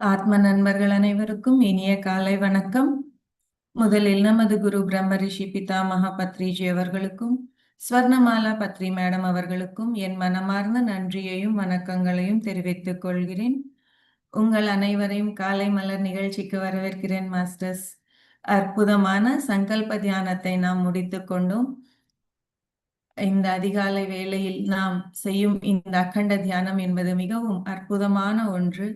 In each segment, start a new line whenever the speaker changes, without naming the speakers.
ஆத்ம நண்பர்கள் அனைவருக்கும் இனிய காலை வணக்கம். முதலில் நமது குரு பிரம்ம ரிஷி பிதாமகா பத்ரிஜி அவர்களுக்கும் ஸ்வர்ணமாலா பத்ரி மேடம் அவர்களுக்கும் என் மனமார்ந்த நன்றியையும் வணக்கங்களையும் தெரிவித்துக் கொள்கிறேன். உங்கள் அனைவரையும் காலை மலர் நிகழ்ச்சிக்கு வரவேற்கிறேன் மாஸ்டர்ஸ். அற்புதமான சங்கல்ப தியானத்தை நாம் முடித்துக் கொண்டோம். இந்த அதிகாலை வேளையில் நாம் செய்யும் இந்த அக்கண்ட தியானம் என்பது மிகவும் அற்புதமான ஒன்று.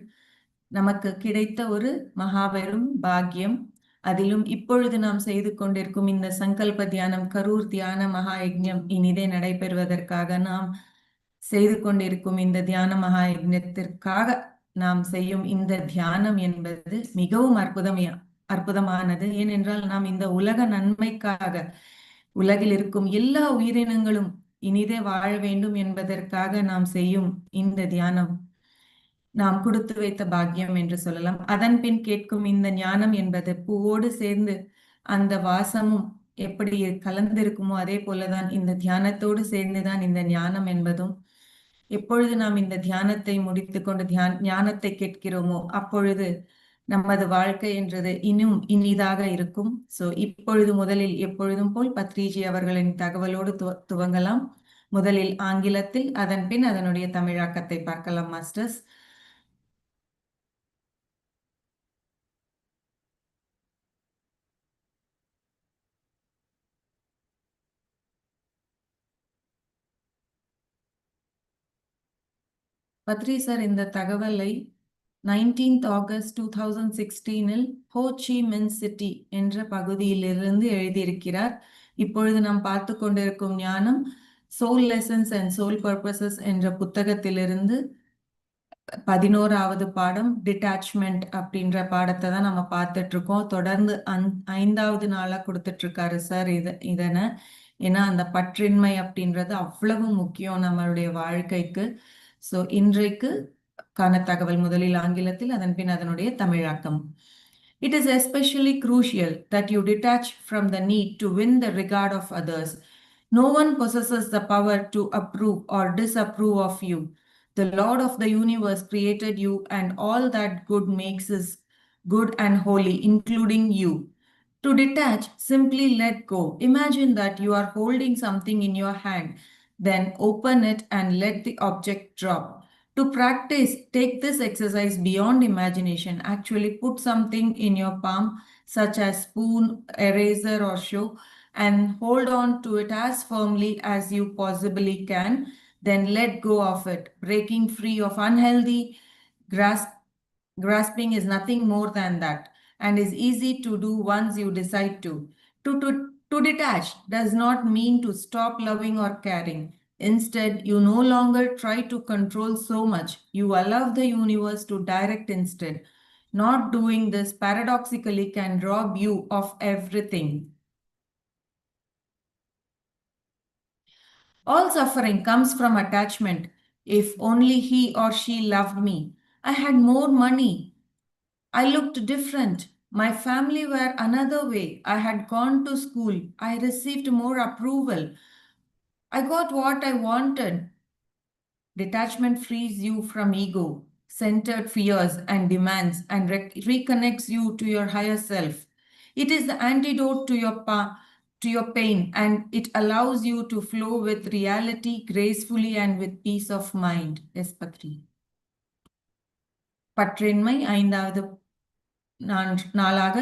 நமக்கு கிடைத்த ஒரு மகாபெரும் பாக்கியம். அதிலும் இப்பொழுது நாம் செய்து கொண்டிருக்கும் இந்த சங்கல்ப தியானம் கரூர் தியான மகா இனிதே நடைபெறுவதற்காக நாம் செய்து கொண்டிருக்கும் இந்த தியான மகா யஜ்ஞத்திற்காக நாம் செய்யும் இந்த தியானம் என்பது மிகவும் அற்புதமையா அற்புதமானது. ஏனென்றால் நாம் இந்த உலக நன்மைக்காக உலகில் இருக்கும் எல்லா உயிரினங்களும் இனிதே வாழ வேண்டும் என்பதற்காக நாம் செய்யும் இந்த தியானம். நாம் கொடுத்து வைத்த பாக்கியம் என்று சொல்லலாம். அதன் பின் கேட்கும் இந்த ஞானம் என்பது பூவோடு சேர்ந்து அந்த வாசமும் எப்படி கலந்திருக்குமோ அதே போலதான் இந்த தியானத்தோடு சேர்ந்துதான் இந்த ஞானம் என்பதும். எப்பொழுது நாம் இந்த தியானத்தை முடித்து கொண்டு தியான் ஞானத்தை கேட்கிறோமோ அப்பொழுது நமது வாழ்க்கை என்றது இன்னும் இனிதாக இருக்கும். சோ இப்பொழுது முதலில் எப்பொழுதும் போல் பத்ரிஜி அவர்களின் தகவலோடு துவங்கலாம். முதலில் ஆங்கிலத்தில் அதன் பின் அதனுடைய தமிழாக்கத்தை பார்க்கலாம் மாஸ்டர்ஸ் பத்ரி சார் இந்த தகவலை நைன்டீன்த் ஆகஸ்ட் டூ தௌசண்ட் சிக்ஸ்டீனில் ஹோச்சி மின் சிட்டி என்ற பகுதியிலிருந்து எழுதியிருக்கிறார். இப்பொழுது நாம் பார்த்து கொண்டிருக்கும் ஞானம் soul lessons and soul purposes என்ற புத்தகத்திலிருந்து பதினோராவது பாடம் டிட்டாச்மெண்ட் அப்படின்ற பாடத்தை தான் நம்ம பார்த்துட்டு இருக்கோம் தொடர்ந்து அந் ஐந்தாவது நாளாக கொடுத்துட்டு இருக்காரு சார் இதை இதனை. ஏன்னா அந்த பற்றின்மை அப்படின்றது அவ்வளவு முக்கியம் நம்மளுடைய வாழ்க்கைக்கு. ஸோ இன்றைக்கு காண தகவல் முதலில் ஆங்கிலத்தில் அதன் பின் அதனுடைய தமிழாக்கம் It is especially crucial that you detach from the need to win the regard of others. No one possesses the power to approve or disapprove of you. The Lord of the universe created you, and all that good makes is good and holy, including you. To detach, simply let go. Imagine that you are holding something in your hand then open it and let the object drop. To practice, take this exercise beyond imagination. Actually put something in your palm, such as spoon, eraser or shoe, and hold on to it as firmly as you possibly can. Then let go of it. Breaking free of unhealthy grasp, grasping is nothing more than that and is easy to do once you decide to. To, to to detach does not mean to stop loving or caring. Instead, you no longer try to control so much. You allow the universe to direct instead. Not doing this paradoxically can rob you of everything. All suffering comes from attachment. If only he or she loved me. I had more money. I looked different. My family were another way. I had gone to school. I received more approval. I got what I wanted. Detachment frees you from ego, centered fears and demands, and re reconnects you to your higher self. It is the antidote to your pa to your pain, and it allows you to flow with reality gracefully and with peace of mind. Yes, Patri. பற்றின்மை ஐந்தாவது நான் நாளாக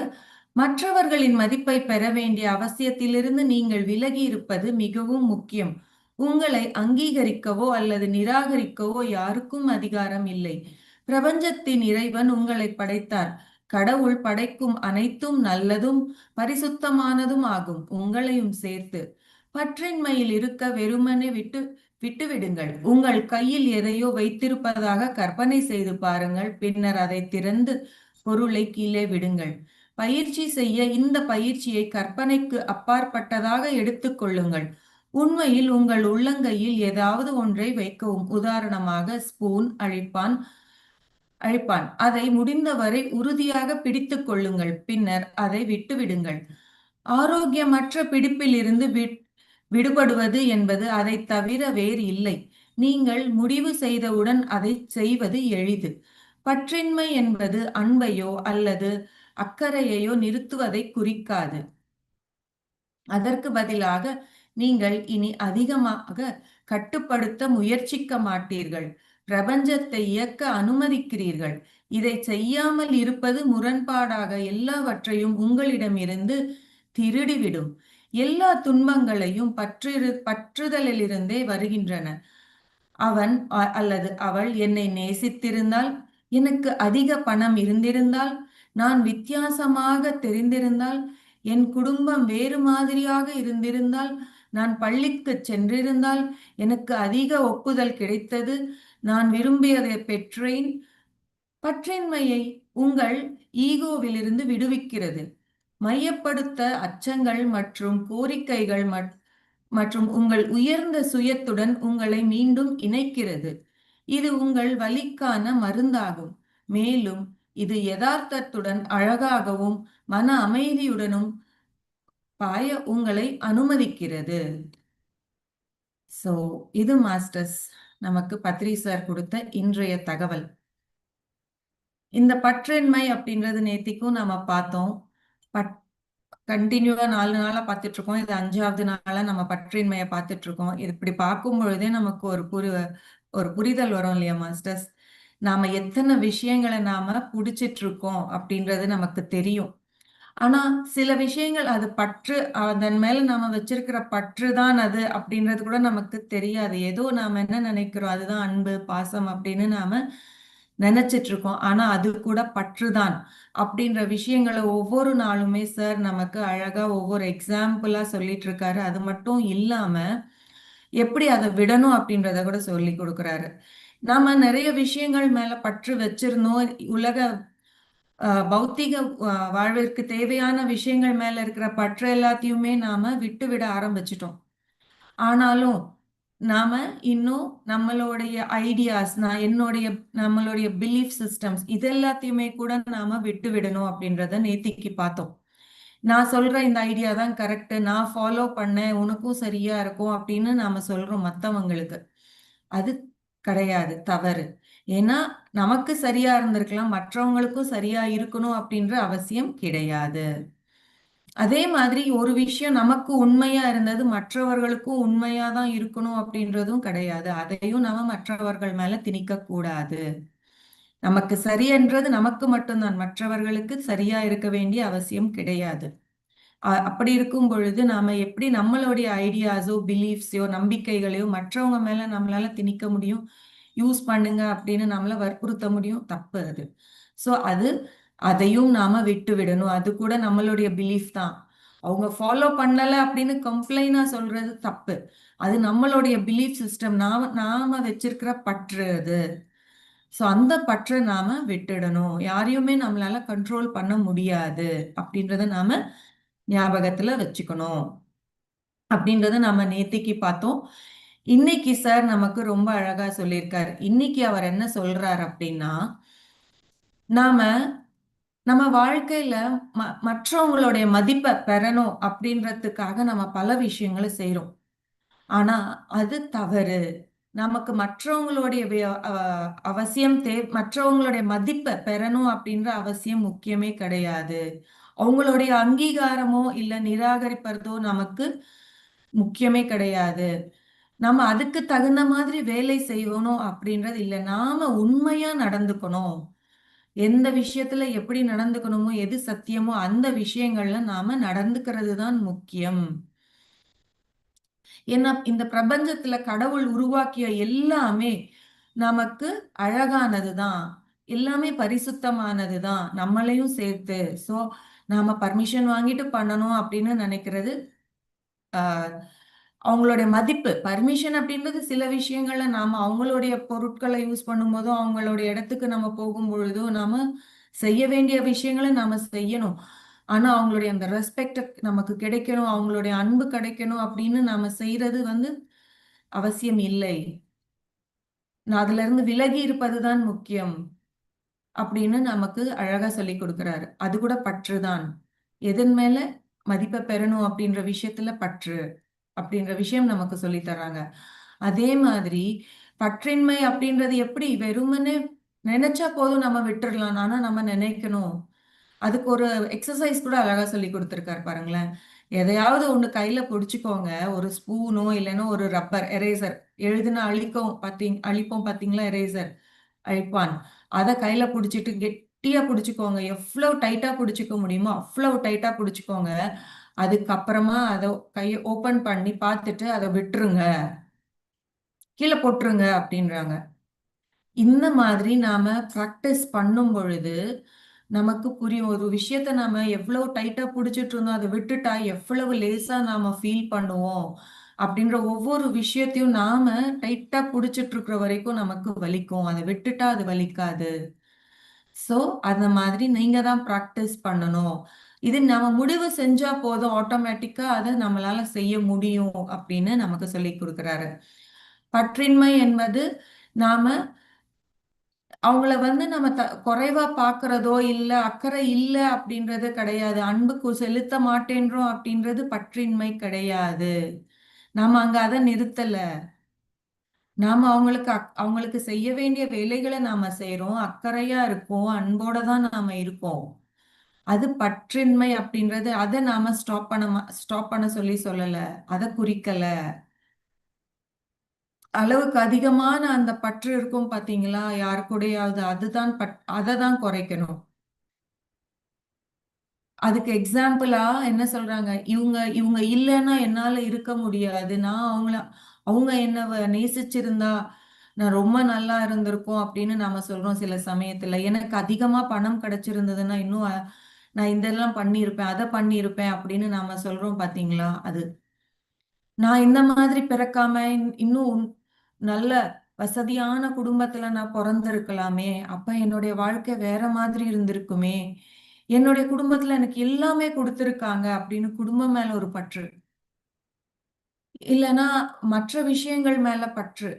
மற்றவர்களின் மதிப்பை பெற வேண்டிய அவசியத்திலிருந்து நீங்கள் விலகி இருப்பது மிகவும் முக்கியம். உங்களை அங்கீகரிக்கவோ அல்லது நிராகரிக்கவோ யாருக்கும் அதிகாரம் இல்லை. பிரபஞ்சத்தின் இறைவன் உங்களை படைத்தார். கடவுள் படைக்கும் அனைத்தும் நல்லதும் பரிசுத்தமானதும் ஆகும். உங்களையும் சேர்த்து பற்றின்மையில் இருக்க வெறுமனே விட்டு விட்டுவிடுங்கள். உங்கள் கையில் எதையோ வைத்திருப்பதாக கற்பனை செய்து பாருங்கள். பின்னர் அதை திறந்து பொருளை கீழே விடுங்கள். பயிற்சி செய்ய இந்த பயிற்சியை கற்பனைக்கு அப்பாற்பட்டதாக எடுத்துக்கொள்ளுங்கள் உண்மையில் உங்கள் உள்ளங்கையில் ஏதாவது ஒன்றை வைக்கவும். உதாரணமாக ஸ்பூன் அழிப்பான் அழிப்பான். அதை முடிந்தவரை உறுதியாக பிடித்துக் கொள்ளுங்கள். பின்னர் அதை விட்டுவிடுங்கள் ஆரோக்கியமற்ற பிடிப்பில் இருந்து விடுபடுவது என்பது அதை தவிர வேறு இல்லை நீங்கள் முடிவு செய்தவுடன் அதை செய்வது எளிது. பற்றின்மை என்பது அன்பையோ அல்லது அக்கறையையோ நிறுத்துவதை குறிக்காது. அதற்கு பதிலாக நீங்கள் இனி அதிகமாக கட்டுப்படுத்த முயற்சிக்க மாட்டீர்கள். பிரபஞ்சத்தை இயக்க அனுமதிக்கிறீர்கள். இதை செய்யாமல் இருப்பது முரண்பாடாக எல்லாவற்றையும் உங்களிடமிருந்து திருடிவிடும். எல்லா துன்பங்களையும் பற்று பற்றுதலிலிருந்தே வருகின்றன. அவன் அல்லது அவள் என்னை நேசித்திருந்தால் எனக்கு அதிக பணம் இருந்திருந்தால் நான் வித்தியாசமாக தெரிந்திருந்தால் என் குடும்பம் வேறு மாதிரியாக இருந்திருந்தால் நான் பள்ளிக்கு சென்றிருந்தால் எனக்கு அதிக ஒப்புதல் கிடைத்தது. நான் விரும்பியதை பெற்றேன். பற்றின்மையை உங்கள் ஈகோவிலிருந்து விடுவிக்கிறது. மையப்படுத்த அச்சங்கள் மற்றும் கோரிக்கைகள் மற்றும் உங்கள் உயர்ந்த சுயத்துடன் உங்களை மீண்டும் இணைக்கிறது. இது உங்கள் வலிக்கான மருந்தாகும். மேலும் இது யதார்த்தத்துடன் அழகாகவும் மன அமைதியுடனும் பாய உங்களை அனுமதிக்கிறது. சோ இது மாஸ்டர்ஸ் நமக்கு பத்ரி சார் கொடுத்த இன்றைய தகவல். இந்த பற்றின்மை அப்படின்றது நேத்திக்கும் நம்ம பார்த்தோம். பட் கண்டினியூவா நாலு நாளா பார்த்துட்டு இருக்கோம் இது அஞ்சாவது நாளா நம்ம பற்றின்மையை பார்த்துட்டு இருக்கோம் இது இப்படி பார்க்கும் பொழுதே நமக்கு ஒரு புரி ஒரு புரிதல் வரும் இல்லையா மாஸ்டர்ஸ்? நாம எத்தனை விஷயங்களை நாம புடிச்சிட்டு இருக்கோம் அப்படின்றது நமக்கு தெரியும். ஆனா சில விஷயங்கள் அது பற்று அதன் மேல நாம வச்சிருக்கிற பற்று தான் அது அப்படின்றது கூட நமக்கு தெரியாது. ஏதோ நாம என்ன நினைக்கிறோம் அதுதான் அன்பு பாசம் அப்படின்னு நாம நினைச்சிட்டு இருக்கோம் ஆனா அது கூட பற்றுதான் அப்படின்ற விஷயங்களை ஒவ்வொரு நாளுமே சார் நமக்கு அழகா ஒவ்வொரு எக்ஸாம்பிளா சொல்லிட்டு இருக்காரு அது மட்டும் இல்லாம எப்படி அதை விடணும் அப்படின்றத கூட சொல்லி கொடுக்குறாரு. நாம நிறைய விஷயங்கள் மேல பற்று வச்சிருந்தோம். உலக பௌத்திக வாழ்விற்கு தேவையான விஷயங்கள் மேல இருக்கிற பற்று எல்லாத்தையுமே நாம விட்டு விட ஆரம்பிச்சிட்டோம். ஆனாலும் நாம இன்னும் நம்மளுடைய ஐடியாஸ் நான் என்னுடைய நம்மளுடைய பிலீஃப் சிஸ்டம்ஸ் இது எல்லாத்தையுமே கூட நாம விட்டு விடணும் அப்படின்றத நேத்திக்கு பார்த்தோம். நான் சொல்ற இந்த ஐடியா தான் கரெக்ட் நான் ஃபாலோ பண்ணேன் உனக்கும் சரியா இருக்கும் அப்படின்னு நாம சொல்றோம் மத்தவங்களுக்கு. அது கிடையாது தவறு. ஏன்னா நமக்கு சரியா இருந்திருக்கலாம் மற்றவங்களுக்கும் சரியா இருக்கணும் அப்படின்ற அவசியம் கிடையாது. அதே மாதிரி ஒரு விஷயம் நமக்கு உண்மையா இருந்தது மற்றவர்களுக்கும் உண்மையா தான் இருக்கணும் அப்படின்றதும் கிடையாது. அதையும் நம்ம மற்றவர்கள் மேல திணிக்க கூடாது. நமக்கு சரியன்றது நமக்கு மட்டும்தான். மற்றவர்களுக்கு சரியா இருக்க வேண்டிய அவசியம் கிடையாது. அப்படி இருக்கும் பொழுது நாம எப்படி நம்மளுடைய ஐடியாஸோ பிலீஃப்ஸையோ நம்பிக்கைகளையோ மற்றவங்க மேல நம்மளால திணிக்க முடியும் யூஸ் பண்ணுங்க அப்படின்னு நம்மள வற்புறுத்த முடியும்? தப்பு அது. ஸோ அது அதையும் நாம விட்டு விடணும். அது கூட நம்மளுடைய பிலீஃப் தான். அவங்க ஃபாலோ பண்ணல அப்படின்னு கம்ப்ளைனா சொல்றது தப்பு. அது நம்மளுடைய பிலீஃப் சிஸ்டம் நாம நாம வச்சிருக்கிற பற்று அது. ஸோ அந்த பற்றை நாம விட்டுடணும். யாரையுமே நம்மளால கண்ட்ரோல் பண்ண முடியாது அப்படின்றத நாம ஞாபகத்துல வச்சுக்கணும். அப்படின்றத நம்ம நேத்திக்கு பார்த்தோம். இன்னைக்கு சார் நமக்கு ரொம்ப அழகா சொல்லியிருக்கார். இன்னைக்கு அவர் என்ன சொல்றார் அப்படின்னா நாம நம்ம வாழ்க்கையில ம மற்றவங்களுடைய மதிப்பை பெறணும் அப்படின்றதுக்காக நம்ம பல விஷயங்களை செய்யறோம் ஆனா அது தவறு. நமக்கு மற்றவங்களுடைய அவசியம் தே மற்றவங்களுடைய மதிப்பை பெறணும் அப்படின்ற அவசியம் முக்கியமே கிடையாது. அவங்களுடைய அங்கீகாரமோ இல்ல நிராகரிப்பதோ நமக்கு முக்கியமே கிடையாது. நம்ம அதுக்கு தகுந்த மாதிரி வேலை செய்யணும் அப்படின்றது இல்லை. நாம உண்மையா நடந்துக்கணும். எந்த விஷயத்துல எப்படி நடந்துக்கணுமோ எது சத்தியமோ அந்த விஷயங்கள்ல நாம நடந்துக்கிறது தான் முக்கியம். ஏன்னா இந்த பிரபஞ்சத்துல கடவுள் உருவாக்கிய எல்லாமே நமக்கு அழகானது தான் எல்லாமே பரிசுத்தமானது தான் நம்மளையும் சேர்த்து. ஸோ நாம பர்மிஷன் வாங்கிட்டு பண்ணணும் அப்படின்னு நினைக்கிறது அவங்களுடைய மதிப்பு. பர்மிஷன் அப்படின்றது சில விஷயங்கள்ல நாம அவங்களுடைய பொருட்களை யூஸ் பண்ணும்போதும் அவங்களுடைய இடத்துக்கு நம்ம போகும் பொழுதும் நாம செய்ய வேண்டிய விஷயங்களை நாம செய்யணும். ஆனா அவங்களுடைய அந்த ரெஸ்பெக்ட் நமக்கு கிடைக்கணும் அவங்களுடைய அன்பு கிடைக்கணும் அப்படின்னு நாம செய்யறது வந்து அவசியம் இல்லை. அதுல இருந்து விலகி இருப்பதுதான் முக்கியம் அப்படின்னு நமக்கு அழகா சொல்லி கொடுக்கிறாரு. அது கூட பற்றுதான் எதன் மேல மதிப்பை பெறணும் அப்படின்ற விஷயத்துல பற்று அப்படின்ற விஷயம் நமக்கு சொல்லி தர்றாங்க. அதே மாதிரி பற்றின்மை அப்படின்றது எப்படி? வெறுமனே நினைச்சா போதும் நம்ம விட்டுறலாம். ஆனா நம்ம நினைக்கணும். அதுக்கு ஒரு எக்ஸசைஸ் கூட அழகா சொல்லி கொடுத்துருக்காரு பாருங்களேன். எதையாவது ஒண்ணு கையில பிடிச்சிக்கோங்க. ஒரு ஸ்பூனோ இல்லைன்னா ஒரு ரப்பர் எரேசர் எழுதுனா அழிக்கும் பாத்தீங்க அழிப்போம் பார்த்தீங்களா எரேசர் அழிப்பான். அதை கையில பிடிச்சிட்டு கெட்டியா பிடிச்சிக்கோங்க. எவ்வளவு டைட்டா பிடிச்சிக்க முடியுமோ அவ்வளவு டைட்டா பிடிச்சிக்கோங்க. அதுக்கப்புறமா அதை கையை ஓப்பன் பண்ணி பார்த்துட்டு அதை விட்டுருங்க. கீழே போட்டுருங்க அப்படின்றாங்க. இந்த மாதிரி நாம ப்ராக்டிஸ் பண்ணும் பொழுது நமக்கு புரியும். ஒரு விஷயத்த நாம எவ்வளவு டைட்டா பிடிச்சிட்டு இருந்தோம் அதை விட்டுட்டா எவ்வளவு லேசா நாம ஃபீல் பண்ணுவோம் அப்படின்ற ஒவ்வொரு விஷயத்தையும் நாம டைட்டா புடிச்சிட்டு இருக்கிற வரைக்கும் நமக்கு வலிக்கும். அதை விட்டுட்டா அது வலிக்காது. ஸோ அந்த மாதிரி நீங்க தான் ப்ராக்டிஸ் பண்ணணும். இது நம்ம முடிவு செஞ்சா போதும். ஆட்டோமேட்டிக்கா அதை நம்மளால செய்ய முடியும் அப்படின்னு நமக்கு சொல்லி கொடுக்குறாரு. பற்றின்மை என்பது நாம அவங்கள வந்து நம்ம த குறைவா பார்க்கறதோ இல்ல அக்கறை இல்லை அப்படின்றது கிடையாது. அன்புக்கு செலுத்த மாட்டேன்றோம் அப்படின்றது பற்றின்மை கிடையாது. நாம அங்க அதை நிறுத்தல. நாம அவங்களுக்கு அவங்களுக்கு செய்ய வேண்டிய வேலைகளை நாம செய்யறோம் அக்கறையா இருக்கோம். அன்போட தான் நாம இருக்கோம். அது பற்றின்மை அப்படின்றது அதை நாம ஸ்டாப் பண்ண ஸ்டாப் பண்ண சொல்லி சொல்லல. அதை குறிக்கல. அளவுக்கு அதிகமான அந்த பற்று இருக்கும் பாத்தீங்களா? யாரு கூடயாவது அதுதான் பட் அதை தான் குறைக்கணும். அதுக்கு எக்ஸாம்பிளா என்ன சொல்றாங்க? இவங்க இவங்க இல்லைன்னா என்னால இருக்க முடியாது. நான் அவங்கள அவங்க என்ன நேசிச்சிருந்தா நான் ரொம்ப நல்லா இருந்திருக்கும் அப்படின்னு நாம சொல்றோம் சில சமயத்துல. எனக்கு அதிகமா பணம் கிடைச்சிருந்ததுன்னா இன்னும் நான் இதெல்லாம் பண்ணியிருப்பேன் அதை பண்ணியிருப்பேன் அப்படின்னு நாம சொல்றோம் பாத்தீங்களா? அது. நான் இந்த மாதிரி பிறக்காம இன்னும் நல்ல வசதியான குடும்பத்துல நான் பிறந்திருக்கலாமே அப்ப என்னுடைய வாழ்க்கை வேற மாதிரி இருந்திருக்குமே என்னுடைய குடும்பத்துல எனக்கு எல்லாமே கொடுத்துருக்காங்க அப்படின்னு குடும்பம் மேல ஒரு பற்று. இல்லைன்னா மற்ற விஷயங்கள் மேல பற்று.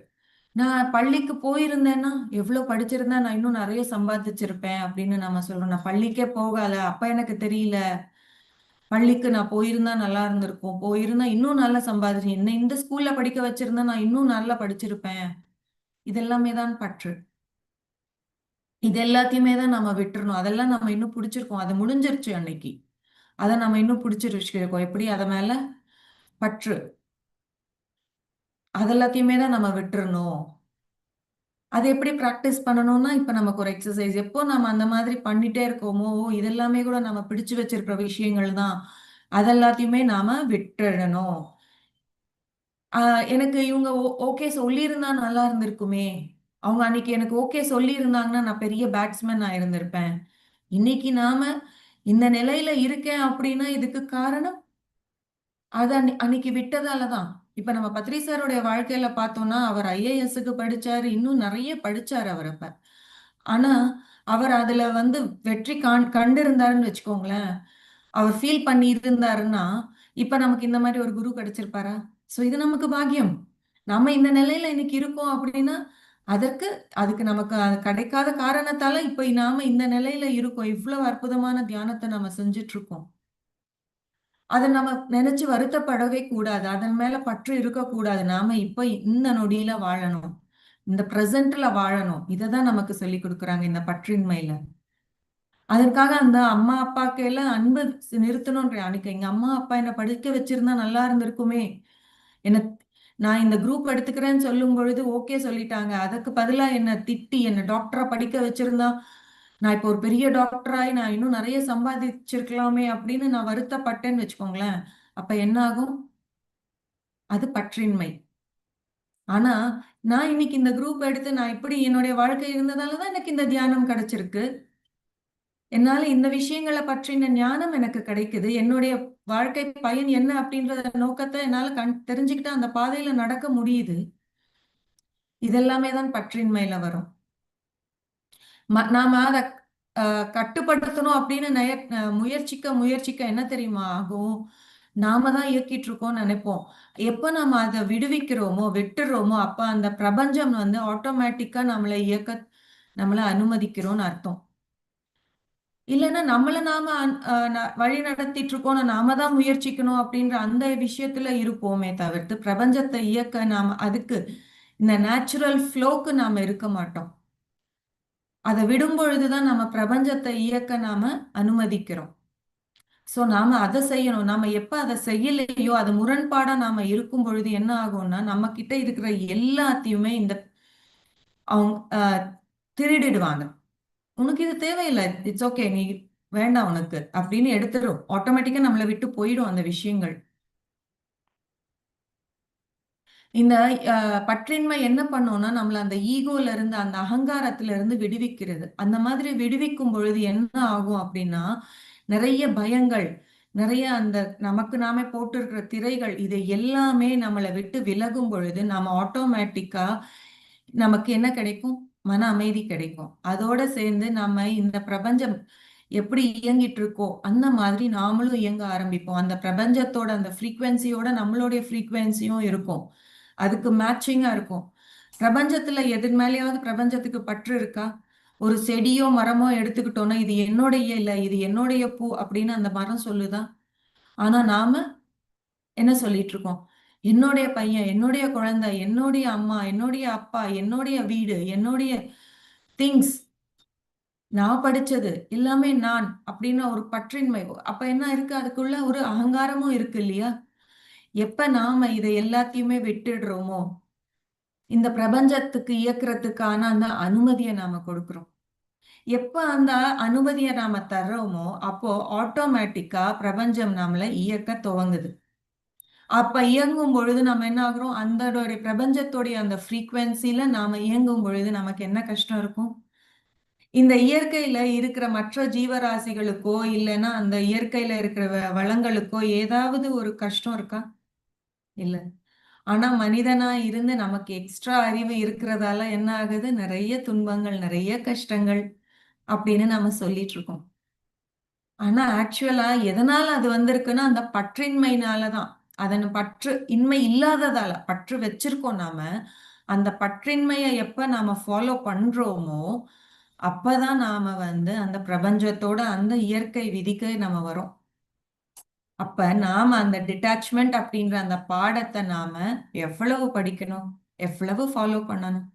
நான் பள்ளிக்கு போயிருந்தேன்னா எவ்வளவு படிச்சிருந்தா நான் இன்னும் நிறைய சம்பாதிச்சிருப்பேன் அப்படின்னு நம்ம சொல்றோம். நான் பள்ளிக்கே போகல அப்ப எனக்கு தெரியல. பள்ளிக்கு நான் போயிருந்தா நல்லா இருந்திருக்கும். போயிருந்தா இன்னும் நல்லா சம்பாதிச்சு என்ன இந்த ஸ்கூல்ல படிக்க வச்சிருந்தா நான் இன்னும் நல்லா படிச்சிருப்பேன். இதெல்லாமே தான் பற்று. இது எல்லாத்தையுமே தான் நம்ம விட்டுறணும். அதெல்லாம் நம்ம இன்னும் பிடிச்சிருக்கோம். அது முடிஞ்சிருச்சு அன்னைக்கு. அதை நம்ம இன்னும் பிடிச்சிருக்கோம் எப்படி? அதை மேல பற்று. அதெல்லாத்தையுமே தான் நம்ம விட்டுறணும். அது எப்படி ப்ராக்டிஸ் பண்ணணும்னா இப்போ நமக்கு ஒரு எக்ஸசைஸ் எப்போ நம்ம அந்த மாதிரி பண்ணிட்டே இருக்கோமோ இதெல்லாமே கூட நம்ம பிடிச்சு வச்சிருக்கிற விஷயங்கள் தான். அதெல்லாத்தையுமே நாம விட்டுடணும். எனக்கு இவங்க ஓகே சொல்லியிருந்தா நல்லா இருந்திருக்குமே. அவங்க அன்னைக்கு எனக்கு ஓகே சொல்லியிருந்தாங்கன்னா நான் பெரிய பேட்ஸ்மேன் நான் இருந்திருப்பேன். இன்னைக்கு நாம இந்த நிலையில இருக்கேன் அப்படின்னா இதுக்கு காரணம்? அது அன்னைக்கு விட்டதால தான். இப்ப நம்ம பத்ரி சாருடைய வாழ்க்கையில பார்த்தோம்னா அவர் ஐஏஎஸ்க்கு படிச்சாரு இன்னும் நிறைய படிச்சாரு அவர் அப்ப. ஆனா அவர் அதுல வந்து வெற்றி காண் கண்டு இருந்தாருன்னு வச்சுக்கோங்களேன். அவர் ஃபீல் பண்ணி இருந்தாருன்னா இப்ப நமக்கு இந்த மாதிரி ஒரு குரு கிடைச்சிருப்பாரா? சோ இது நமக்கு பாக்கியம். நம்ம இந்த நிலையில இன்னைக்கு இருக்கோம் அப்படின்னா அதற்கு அதுக்கு நமக்கு கிடைக்காத காரணத்தால இப்ப நாம இந்த நிலையில இருக்கோம். இவ்வளவு அற்புதமான தியானத்தை நம்ம செஞ்சுட்டு இருக்கோம். அதை நம்ம நினைச்சு வருத்தப்படவே கூடாது. அதன் மேல பற்று இருக்கக்கூடாது. நாம இப்ப இந்த நொடியில வாழணும். இந்த பிரசன்ட்ல வாழணும். இததான் நமக்கு சொல்லி கொடுக்குறாங்க இந்த பற்றின்மையில. அதற்காக அந்த அம்மா அப்பாக்கு எல்லாம் அன்பு நிறுத்தணும்ன்ற அன்னைக்கு எங்க அம்மா அப்பா என்ன படிக்க வச்சிருந்தா நல்லா இருந்திருக்குமே. என்ன நான் இந்த குரூப் எடுத்துக்கிறேன்னு சொல்லும் பொழுது ஓகே சொல்லிட்டாங்க. அதுக்கு பதிலா என்ன திட்டி என்ன டாக்டரா படிக்க வச்சிருந்தா நான் இப்போ ஒரு பெரிய டாக்டராகி நான் இன்னும் நிறைய சம்பாதிச்சிருக்கலாமே அப்படின்னு நான் வருத்தப்பட்டேன்னு வச்சுக்கோங்களேன். அப்ப என்ன ஆகும் அது பற்றின்மை. ஆனா நான் இன்னைக்கு இந்த குரூப் எடுத்து நான் இப்படி என்னுடைய வாழ்க்கை இருந்ததால தான் எனக்கு இந்த தியானம் கிடைச்சிருக்கு. என்னால இந்த விஷயங்களை பற்றின ஞானம் எனக்கு கிடைக்குது. என்னுடைய வாழ்க்கை பயன் என்ன அப்படின்ற நோக்கத்தை என்னால கண் தெரிஞ்சுக்கிட்டு அந்த பாதையில நடக்க முடியுது. இதெல்லாமே தான் பற்றின்மையில வரும். நாம அதை கட்டுப்படுத்தணும் அப்படின்னு நய முயற்சிக்க முயற்சிக்க என்ன தெரியுமா ஆகும்? நாம தான் இயக்கிட்டு இருக்கோம்னு நினைப்போம். எப்ப நம்ம அதை விடுவிக்கிறோமோ விட்டுறோமோ அப்ப அந்த பிரபஞ்சம் வந்து ஆட்டோமேட்டிக்கா நம்மளை இயக்க நம்மளை அனுமதிக்கிறோம்னு அர்த்தம். இல்லைன்னா நம்மளை நாம வழி நடத்திட்டு இருக்கோம் நாம தான் முயற்சிக்கணும் அப்படின்ற அந்த விஷயத்துல இருப்போமே தவிர்த்து பிரபஞ்சத்தை இயக்க நாம அதுக்கு இந்த நேச்சுரல் ஃப்ளோக்கு நாம இருக்க மாட்டோம். அதை விடும் பொழுதுதான் நம்ம பிரபஞ்சத்தை இயக்க நாம அனுமதிக்கிறோம். ஸோ நாம அதை செய்யணும். நாம எப்ப அதை செய்யலையோ அது முரண்பாடா நாம இருக்கும் பொழுது என்ன ஆகும்னா நம்ம கிட்ட இருக்கிற எல்லாத்தையுமே இந்த அவங்க திருடிடுவாங்க. உனக்கு இது தேவையில்லை. இட்ஸ் ஓகே நீ வேண்டாம் உனக்கு. அப்படின்னு எடுத்துரும். ஆட்டோமேட்டிக்கா நம்மளை விட்டு போயிடும் அந்த விஷயங்கள். இந்த பற்றின்மை என்ன பண்ணும்னா நம்மள அந்த ஈகோல இருந்து அந்த அகங்காரத்துல இருந்து விடுவிக்கிறது. அந்த மாதிரி விடுவிக்கும் பொழுது என்ன ஆகும் அப்படின்னா நிறைய பயங்கள் நிறைய அந்த நமக்கு நாமே போட்டிருக்கிற திரைகள் இது எல்லாமே நம்மளை விட்டு விலகும் பொழுது நாம ஆட்டோமேட்டிக்கா நமக்கு என்ன கிடைக்கும்? மன அமைதி கிடைக்கும். அதோட சேர்ந்து நம்ம இந்த பிரபஞ்சம் எப்படி இயங்கிட்டு இருக்கோ அந்த மாதிரி நாமளும் இயங்க ஆரம்பிப்போம். அந்த பிரபஞ்சத்தோட அந்த ஃப்ரீக்வன்சியோட நம்மளுடைய ஃப்ரீக்வன்சியும் இருக்கும். அதுக்கு மேட்சிங்கா இருக்கும். பிரபஞ்சத்துல எதன் மேலேயாவது பிரபஞ்சத்துக்கு பற்று இருக்கா? ஒரு செடியோ மரமோ எடுத்துக்கிட்டோம்னா இது என்னுடைய இல்லை இது என்னுடைய பூ அப்படின்னு அந்த மரம் சொல்லுதான் ஆனா நாம என்ன சொல்லிட்டு இருக்கோம்? என்னுடைய பையன் என்னுடைய குழந்தை என்னுடைய அம்மா என்னுடைய அப்பா என்னுடைய வீடு என்னுடைய திங்ஸ் நான் படிச்சது எல்லாமே நான் அப்படின்னு ஒரு பற்றின்மை. அப்ப என்ன இருக்கு? அதுக்குள்ள ஒரு அகங்காரமும் இருக்கு இல்லையா? எப்ப நாம இதை எல்லாத்தையுமே விட்டுடுறோமோ? இந்த பிரபஞ்சத்துக்கு இயக்குறதுக்கான அந்த அனுமதியை நாம கொடுக்குறோம். எப்ப அந்த அனுமதியை நாம தர்றோமோ அப்போ ஆட்டோமேட்டிக்கா பிரபஞ்சம் நம்மள இயக்க துவங்குது. அப்ப இயங்கும் பொழுது நம்ம என்ன ஆகுறோம்? அந்த பிரபஞ்சத்தோடைய அந்த ஃப்ரீக்வன்சில நாம இயங்கும் பொழுது நமக்கு என்ன கஷ்டம் இருக்கும்? இந்த இயற்கையில இருக்கிற மற்ற ஜீவராசிகளுக்கோ இல்லைன்னா அந்த இயற்கையில இருக்கிற வளங்களுக்கோ ஏதாவது ஒரு கஷ்டம் இருக்கா? இல்ல. ஆனா மனிதனா இருந்து நமக்கு எக்ஸ்ட்ரா அறிவு இருக்கிறதால என்ன ஆகுது? நிறைய துன்பங்கள் நிறைய கஷ்டங்கள் அப்படின்னு நம்ம சொல்லிட்டு இருக்கோம். ஆனா ஆக்சுவலா எதனால அது வந்திருக்குன்னா அந்த பற்றின்மையினாலதான். அதன் பற்று இன்மை இல்லாததால பற்று வச்சிருக்கோம் நாம. அந்த பற்றின்மையை எப்ப நாம ஃபாலோ பண்றோமோ அப்பதான் நாம வந்து அந்த பிரபஞ்சத்தோட அந்த இயற்கை விதிக்கு நம்ம வரோம் அப்ப நாம அந்த டிட்டாச்மெண்ட் அப்படின்ற அந்த பாடத்தை நாம எவ்வளவு படிக்கணும்? எவ்வளவு ஃபாலோ பண்ணணும்?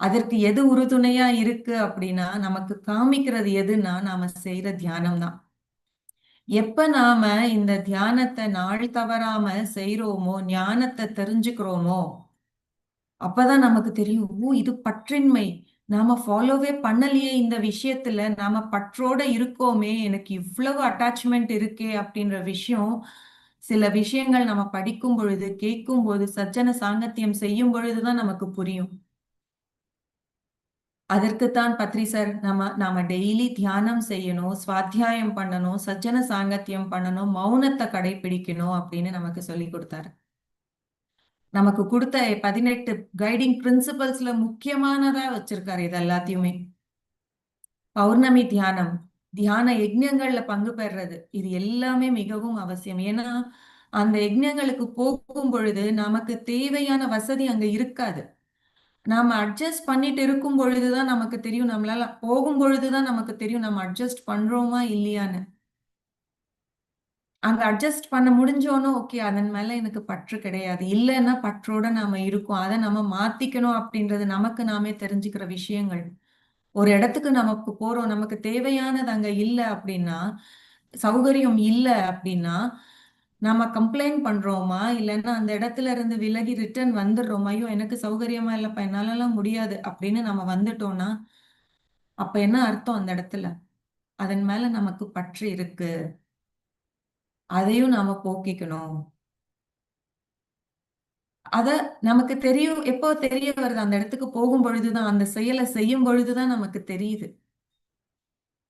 அதற்கு எது உறுதுணையா இருக்கு அப்படின்னா நமக்கு காமிக்கிறது எதுன்னா நாம செய்யற தியானம் தான் எப்ப நாம இந்த தியானத்தை நாள் தவறாம செய்யறோமோ ஞானத்தை தெரிஞ்சுக்கிறோமோ அப்பதான் நமக்கு தெரியும் ஓ இது பற்றின்மை. நாம ஃபாலோவே பண்ணலையே இந்த விஷயத்துல நாம பற்றோட இருக்கோமே எனக்கு இவ்வளவு அட்டாச்மெண்ட் இருக்கே அப்படின்ற விஷயம் சில விஷயங்கள் நம்ம படிக்கும் பொழுது கேட்கும் போது சஜ்ஜன சாங்கத்தியம் செய்யும் பொழுதுதான் நமக்கு புரியும். அதற்குத்தான் பத்ரி சார் நம்ம நாம டெய்லி தியானம் செய்யணும் சுவாத்தியாயம் பண்ணணும் சஜ்ஜன சாங்கத்தியம் பண்ணணும் மௌனத்தை கடைபிடிக்கணும் அப்படின்னு நமக்கு சொல்லி கொடுத்தாரு. நமக்கு கொடுத்த பதினெட்டு கைடிங் பிரின்சிபல்ஸ்ல முக்கியமானதா வச்சிருக்காரு இது எல்லாத்தையுமே. பௌர்ணமி தியானம் தியான யஜ்யங்கள்ல பங்கு பெறுறது இது எல்லாமே மிகவும் அவசியம். ஏன்னா அந்த யஜ்யங்களுக்கு போகும் பொழுது நமக்கு தேவையான வசதி அங்க இருக்காது. நாம அட்ஜஸ்ட் பண்ணிட்டு இருக்கும் பொழுதுதான் நமக்கு தெரியும் நம்மளால போகும் பொழுதுதான் நமக்கு தெரியும் நம்ம அட்ஜஸ்ட் பண்றோமா இல்லையான்னு. அந்த அட்ஜஸ்ட் பண்ண முடிஞ்சோனோ ஓகே அதன் மேல எனக்கு பற்று கிடையாது. இல்லைன்னா பற்றோட நாம இருக்கோம். அதை நம்ம மாத்திக்கணும் அப்படின்றது நமக்கு நாமே தெரிஞ்சுக்கிற விஷயங்கள். ஒரு இடத்துக்கு நமக்கு போறோம் நமக்கு தேவையானது அங்க இல்லை அப்படின்னா சௌகரியம் இல்லை அப்படின்னா நாம கம்ப்ளைண்ட் பண்றோமா? இல்லைன்னா அந்த இடத்துல இருந்து விலகி ரிட்டர்ன் வந்துடுறோமா? ஐயோ எனக்கு சௌகரியமா இல்லப்பா என்னாலலாம் முடியாது அப்படின்னு நம்ம வந்துட்டோம்னா அப்ப என்ன அர்த்தம் அந்த இடத்துல? அதன் மேல நமக்கு பற்று இருக்கு. அதையும் நாம போக்கிக்கணும். அத நமக்கு தெரியும் எப்போ தெரிய வருது? அந்த இடத்துக்கு போகும் பொழுதுதான் அந்த செயலை செய்யும் பொழுதுதான் நமக்கு தெரியுது.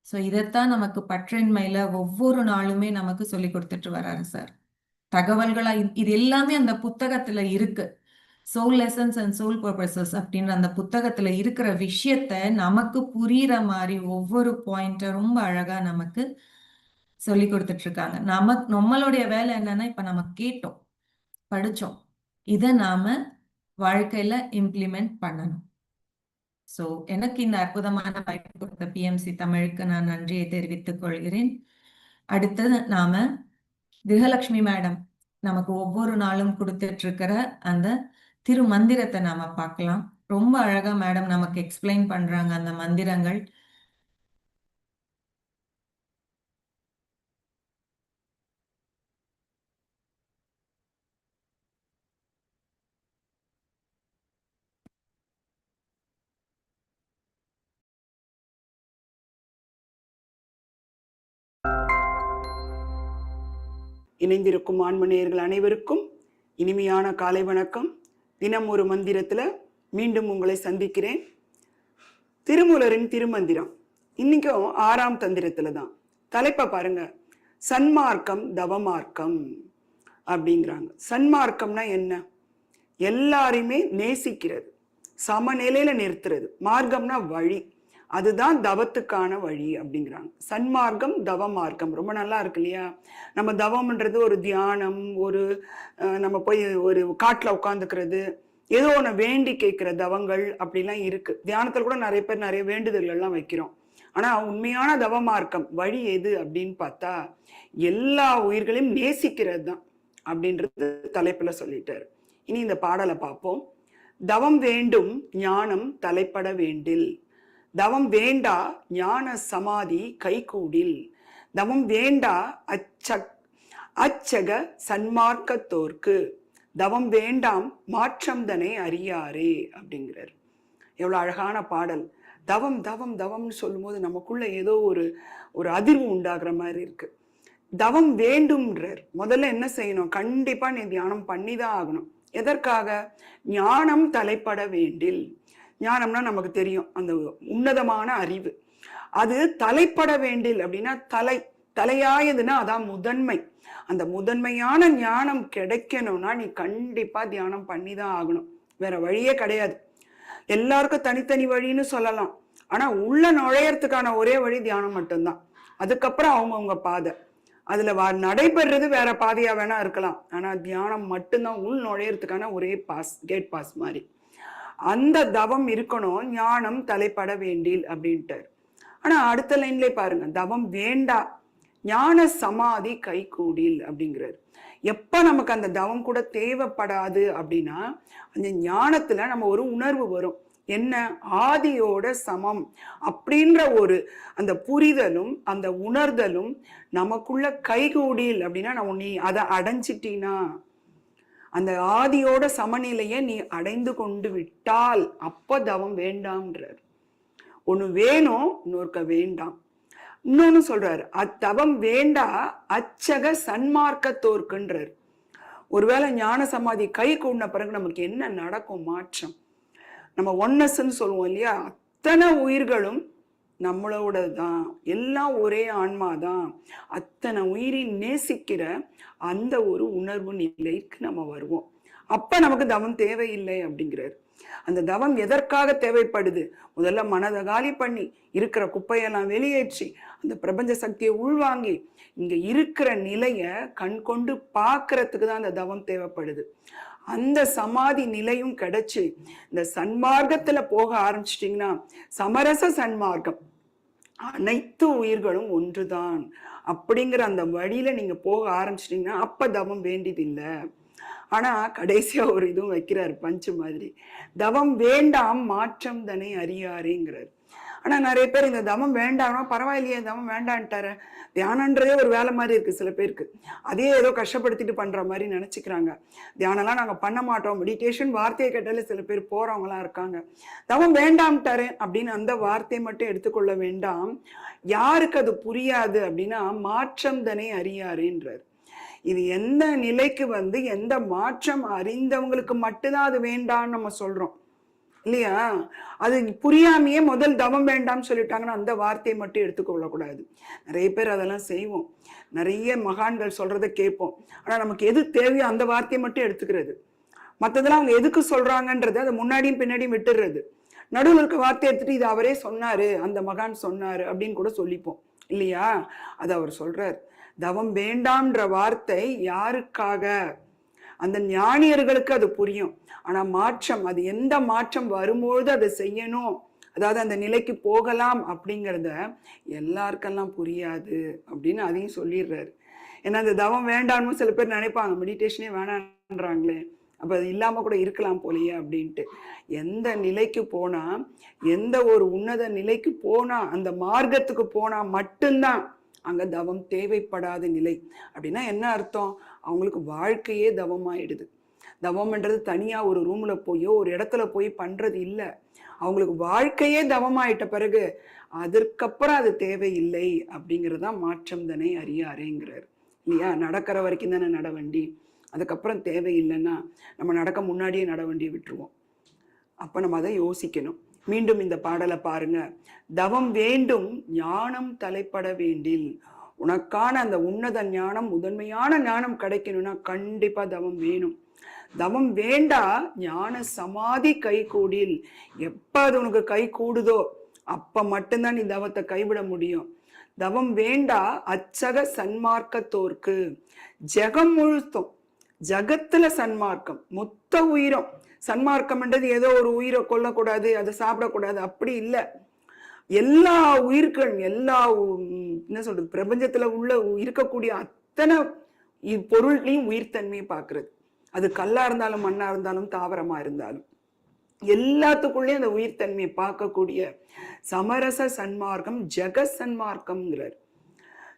சோ இதைத்தான் நமக்கு பற்றின்மையில ஒவ்வொரு நாளுமே நமக்கு சொல்லி கொடுத்துட்டு வர்றாரு சார். தகவல்களா இது எல்லாமே அந்த புத்தகத்துல இருக்கு. Soul lessons and soul purposes அப்படின்ற அந்த புத்தகத்துல இருக்கிற விஷயத்த நமக்கு புரியுற மாதிரி ஒவ்வொரு பாயிண்ட ரொம்ப அழகா நமக்கு சொல்லி கொடுத்துட்டு இருக்காங்க நம்ம நம்மளுடைய வேலை என்னன்னா இப்ப நம்ம கேட்டோம் படிச்சோம். இதை நாம வாழ்க்கையில இம்ப்ளிமெண்ட் பண்ணணும். சோ எனக்கு இந்த அற்புதமான வாய்ப்பு கொடுத்த பிஎம்சி தமிழுக்கு நான் நன்றியை தெரிவித்துக் கொள்கிறேன். அடுத்தது நாம கிரகலட்சுமி மேடம் நமக்கு ஒவ்வொரு நாளும் கொடுத்துட்டு இருக்கிற அந்த திருமந்திரத்தை நாம பார்க்கலாம். ரொம்ப அழகா மேடம் நமக்கு எக்ஸ்பிளைன் பண்றாங்க அந்த மந்திரங்கள்.
இணைந்திருக்கும் ஆண்மணியர்கள் அனைவருக்கும் இனிமையான காலை வணக்கம். தினம் ஒரு மந்திரத்தில் மீண்டும் உங்களை சந்திக்கிறேன். திருமூலரின் திருமந்திரம். இன்னைக்கும் ஆறாம் தந்திரத்தில் தான். தலைப்பை பாருங்க. சன்மார்க்கம் தவமார்க்கம் அப்படிங்கிறாங்க. சன்மார்க்கம்னா என்ன? எல்லாரையுமே நேசிக்கிறது. சமநிலையில நிறுத்துறது. மார்க்கம்னா வழி. அதுதான் தவத்துக்கான வழி அப்படிங்கிறாங்க. சன்மார்க்கம் தவ மார்க்கம் ரொம்ப நல்லா இருக்கு இல்லையா? நம்ம தவம்ன்றது ஒரு தியானம் ஒரு நம்ம போய் ஒரு காட்டில் உட்காந்துக்கிறது ஏதோ ஒன்று வேண்டி கேட்குற தவங்கள் அப்படிலாம் இருக்கு. தியானத்தில் கூட நிறைய பேர் நிறைய வேண்டுதல்கள் எல்லாம் வைக்கிறோம். ஆனால் உண்மையான தவ மார்க்கம் வழி எது அப்படின்னு பார்த்தா எல்லா உயிர்களையும் நேசிக்கிறது தான் அப்படின்றது தலைப்பில் சொல்லிட்டார். இனி இந்த பாடலை பார்ப்போம். தவம் வேண்டும் ஞானம் தலைப்பட வேண்டில். தவம் வேண்டா ஞான சமாதி கைகூடில். தவம் வேண்டா அச்சக் அச்சக சன்மார்க்கத்தோர்க்கு தவம் வேண்டாம் மாற்றம் தனை அறியாரே அப்படிங்கிறார். எவ்வளோ அழகான பாடல். தவம் தவம் தவம்னு சொல்லும்போது நமக்குள்ள ஏதோ ஒரு ஒரு அதிர்வு உண்டாகிற மாதிரி இருக்கு. தவம் வேண்டும்ன்றார். முதல்ல என்ன செய்யணும்? கண்டிப்பா நீ தியானம் பண்ணி தான் ஆகணும். எதற்காக? ஞானம் தலைப்பட வேண்டில். ஞானம்னா நமக்கு தெரியும். அந்த உன்னதமான அறிவு. அது தலைப்பட வேண்டில் அப்படின்னா தலை. தலையாயதுன்னா அதான் முதன்மை. அந்த முதன்மையான ஞானம் கிடைக்கணும்னா நீ கண்டிப்பா தியானம் பண்ணி தான் ஆகணும். வேற வழியே கிடையாது. எல்லாருக்கும் தனித்தனி வழின்னு சொல்லலாம். ஆனா உள்ள நுழையறதுக்கான ஒரே வழி தியானம் மட்டும்தான். அதுக்கப்புறம் அவங்கவுங்க பாதை. அதுல வ நடைபெறுறது வேற பாதையா வேணா இருக்கலாம். ஆனா தியானம் மட்டும்தான் உள் நுழையறதுக்கான ஒரே பாஸ் கேட் பாஸ் மாதிரி. அந்த தவம் இருக்கணும் ஞானம் தலைப்பட வேண்டில் அப்படின்ட்டு ஆனா அடுத்த லைன்லே பாருங்க தவம் வேண்டா ஞான சமாதி கைகூடில் அப்படிங்கிறார். எப்ப நமக்கு அந்த தவம் கூட தேவைப்படாது அப்படின்னா அந்த ஞானத்துல நம்ம ஒரு உணர்வு வரும். என்ன? ஆதியோட சமம் அப்படின்ற ஒரு அந்த புரிதலும் அந்த உணர்தலும் நமக்குள்ள கைகூடில் அப்படின்னா நம்ம நீ அதை அடைஞ்சிட்டீனா அந்த ஆதியோட சமநிலையை நீ அடைந்து கொண்டு விட்டால் அப்போ தவம் வேண்டாம்ன்றார். ஒன்று வேணும் இன்னொருக்க வேண்டாம். இன்னொன்னு சொல்றாரு அத்தவம் வேண்டா அச்சக சன்மார்க்கத்தோர்க்குன்றார் ஒருவேளை ஞான சமாதி கை கூடின பிறகு நமக்கு என்ன நடக்கும்? மாற்றம். நம்ம ஒன்னஸ்ன்னு சொல்லுவோம் இல்லையா? அத்தனை உயிர்களும் நம்மளோட தான் எல்லாம் ஒரே ஆன்மா தான் அத்தனை உயிரின் நேசிக்கிற அந்த ஒரு உணர்வு நிலைக்கு நம்ம வருவோம். அப்ப நமக்கு தவம் தேவையில்லை அப்படிங்கிறார். அந்த தவம் எதற்காக தேவைப்படுது? முதல்ல மனதை காலி பண்ணி இருக்கிற குப்பையெல்லாம் வெளியேற்றி அந்த பிரபஞ்ச சக்தியை உள்வாங்கி இங்க இருக்கிற நிலைய கண் கொண்டு பார்க்கறதுக்கு தான் அந்த தவம் தேவைப்படுது. அந்த சமாதி நிலையும் கிடைச்சு இந்த சன்மார்க்கத்துல போக ஆரம்பிச்சிட்டிங்கன்னா சமரச சன்மார்க்கம். அனைத்து உயிர்களும் ஒன்றுதான். அப்படிங்கிற அந்த வழியில நீங்க போக ஆரம்பிச்சிட்டிங்கன்னா அப்ப தவம் வேண்டியதில்லை. ஆனா கடைசியா ஒரு இதுவும் வைக்கிறாரு பஞ்சு மாதிரி. தவம் வேண்டாம் மாற்றம் தானே அறியாரேங்கிறார். ஆனால் நிறைய பேர் இந்த தமம் வேண்டாம்னா பரவாயில்லையே தமம் வேண்டான்ட்டாரு. தியானன்றதே ஒரு வேலை மாதிரி இருக்குது சில பேருக்கு. அதே ஏதோ கஷ்டப்படுத்திட்டு பண்ணுற மாதிரி நினச்சிக்கிறாங்க. தியானம்லாம் நாங்கள் பண்ண மாட்டோம். மெடிடேஷன் வார்த்தையை கேட்டாலே சில பேர் போகிறவங்களாம் இருக்காங்க. தமம் வேண்டாம்ட்டாரு அப்படின்னு அந்த வார்த்தையை மட்டும் எடுத்துக்கொள்ள வேண்டாம். யாருக்கு அது புரியாது அப்படின்னா மாற்றம் தானே அறியாருன்றார். இது எந்த நிலைக்கு வந்து எந்த மாற்றம் அறிந்தவங்களுக்கு மட்டும்தான் அது வேண்டாம்னு நம்ம சொல்கிறோம் இல்லையா? அது புரியாமையே முதல் தவம் வேண்டாம்னு சொல்லிட்டாங்கன்னா அந்த வார்த்தையை மட்டும் எடுத்துக்கொள்ளக்கூடாது. நிறைய பேர் அதெல்லாம் செய்வோம். நிறைய மகான்கள் சொல்றதை கேட்போம். ஆனா நமக்கு எது தேவையோ அந்த வார்த்தையை மட்டும் எடுத்துக்கிறது. மற்றதெல்லாம் அவங்க எதுக்கு சொல்றாங்கன்றது அதை முன்னாடியும் பின்னாடியும் விட்டுடுறது நடுவில் இருக்க வார்த்தை எடுத்துட்டு இது அவரே சொன்னாரு அந்த மகான் சொன்னாரு அப்படின்னு கூட சொல்லிப்போம். இல்லையா? அது அவர் சொல்றார். தவம் வேண்டாம்ன்ற வார்த்தை யாருக்காக? அந்த ஞானியர்களுக்கு அது புரியும். ஆனா மாற்றம் அது எந்த மாற்றம் வரும்போது அதை செய்யணும்? அதாவது அந்த நிலைக்கு போகலாம் அப்படிங்கிறத எல்லாருக்கெல்லாம் புரியாது அப்படின்னு அதையும் சொல்லிடுறாரு. ஏன்னா அந்த தவம் வேண்டாம்னு சில பேர் நினைப்பாங்க மெடிடேஷனே வேணான்றாங்களே. அப்போ அது இல்லாமல் கூட இருக்கலாம் போலையே அப்படின்ட்டு. எந்த நிலைக்கு போனா எந்த ஒரு உன்னத நிலைக்கு போனா அந்த மார்க்கத்துக்கு போனா மட்டும்தான் அங்கே தவம் தேவைப்படாத நிலை. அப்படின்னா என்ன அர்த்தம்? அவங்களுக்கு வாழ்க்கையே தவமாயிடுது. தவம்ன்றது தனியாக ஒரு ரூமில் போயோ ஒரு இடத்துல போய் பண்ணுறது இல்லை. அவங்களுக்கு வாழ்க்கையே தவமாயிட்ட பிறகு அதற்கப்புறம் அது தேவையில்லை அப்படிங்கிறது தான் மாற்றம் தானே அறியாரேங்கிறார். இல்லையா? நடக்கிற வரைக்கும் தானே நடவண்டி அதுக்கப்புறம் தேவையில்லைன்னா நம்ம நடக்க முன்னாடியே நடவண்டியை விட்டுருவோம். அப்போ நம்ம அதை யோசிக்கணும். மீண்டும் இந்த பாடலை பாருங்க. தவம் வேண்டும் ஞானம் தலைப்பட வேண்டில். உனக்கான அந்த உன்னத ஞானம் முதன்மையான ஞானம் கிடைக்கணும்னா கண்டிப்பா தவம் வேணும். தவம் வேண்டா ஞான சமாதி கை கூடில். எப்ப அது உனக்கு கை கூடுதோ அப்ப மட்டும்தான் நீ தவத்தை கைவிட முடியும். தவம் வேண்டா அச்சக சன்மார்க்கத்தோர்க்கு. ஜெகம் முழுத்தும் ஜகத்துல சன்மார்க்கம் மொத்த உயிரும். சன்மார்க்கம்ன்றது ஏதோ ஒரு உயிரை கொல்லக்கூடாது அதை சாப்பிடக்கூடாது அப்படி இல்லை. எல்லா உயிர்கள் எல்லா என்ன சொல்றது பிரபஞ்சத்துல உள்ள இருக்கக்கூடிய அத்தனை இ- பொருள்லையும் உயிர்த்தன்மையை பார்க்கிறது. அது கல்லா இருந்தாலும் மண்ணா இருந்தாலும் தாவரமா இருந்தாலும். எல்லாத்துக்குள்ளேயும் அந்த உயிர்த்தன்மையை பார்க்கக்கூடிய சமரச சன்மார்க்கம் ஜெக சன்மார்க்கம்ங்கிறார்.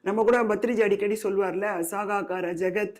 நம்ம கூட பத்ரிஜி அடிக்கடி சொல்வார்ல அசாகாக்கார ஜெகத்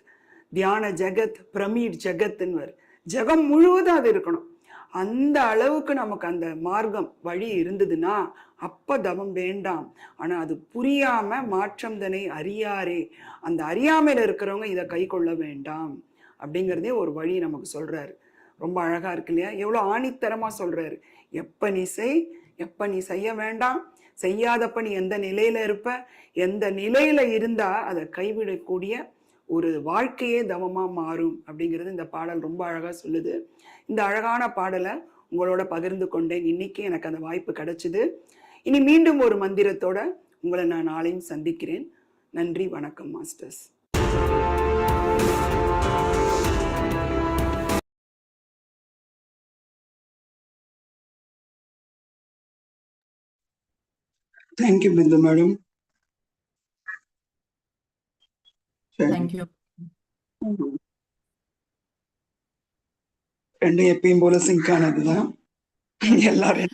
தியான ஜெகத் பிரமீட் ஜெகத்ன்னுவார் ஜெகம் முழுவதும் அது இருக்கணும். அந்த அளவுக்கு நமக்கு அந்த மார்க்கம் வழி இருந்ததுன்னா அப்ப தவம் வேண்டாம். ஆனா அது புரியாம மாற்றம் தனை அறியாரே. அந்த அறியாமையில இருக்கிறவங்க இதை கை கொள்ள வேண்டாம். அப்படிங்கிறதே ஒரு வழி நமக்கு சொல்றாரு. ரொம்ப அழகா இருக்கு இல்லையா? எவ்வளவு ஆணித்தரமா சொல்றாரு. எப்ப நீ செய்? எப்ப நீ செய்ய வேண்டாம்? செய்யாதப்ப நீ எந்த நிலையில இருப்ப? எந்த நிலையில இருந்தா அதை கைவிடக்கூடிய ஒரு வாழ்க்கையே தவமாக மாறும் அப்படிங்கிறது இந்த பாடல் ரொம்ப அழகாக சொல்லுது. இந்த அழகான பாடலை உங்களோட பகிர்ந்து கொண்டேன். இன்னைக்கு எனக்கு அந்த வாய்ப்பு கிடைச்சிது. இனி மீண்டும் ஒரு மந்திரத்தோட உங்களை நான் நாளையும் சந்திக்கிறேன். நன்றி வணக்கம் masters. Thank you Bindu
madam.
Thank you രണ്ടും എപ്പോഴും പോലെ സിങ്ക് ആണ് എല്ലാവരും